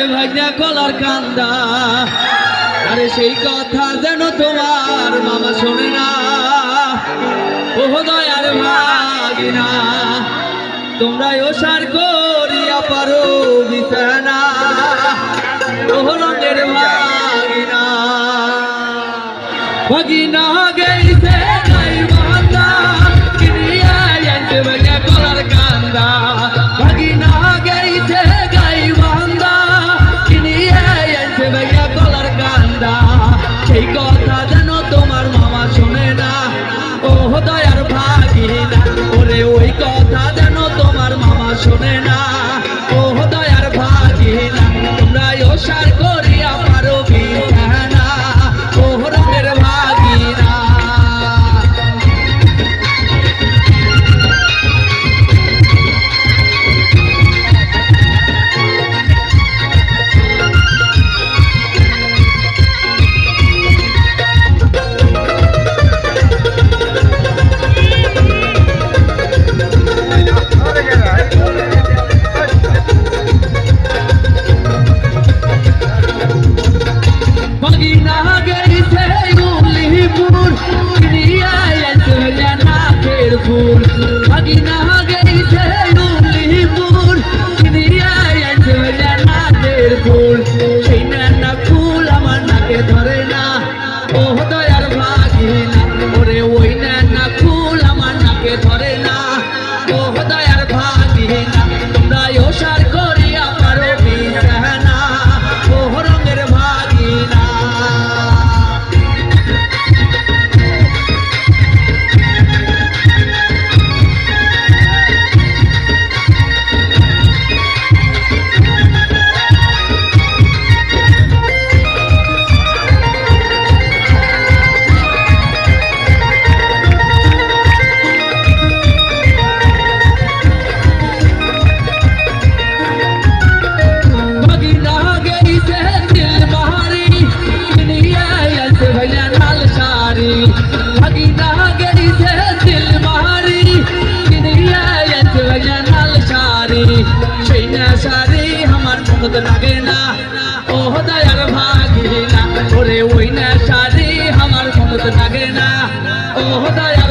রে ভাইয়া কলার কান্দা। আরে সেই কথা যেন তোমার মামা শোনে না। ওহ দয়ার ভাগিনা তোমরা ওসার করিয়া পারো বিছানা। ওহ রঙের ভাগিনা। ভাগিনা গেছে কথা যেন তোমার মামা শোনে না। ও দয়ার ভাগিনা তোমরা ও সার ও দয়ার ভাগিনা ওরে ওই না সারি আমার ক্ষমতা লাগে না। ও দয়ার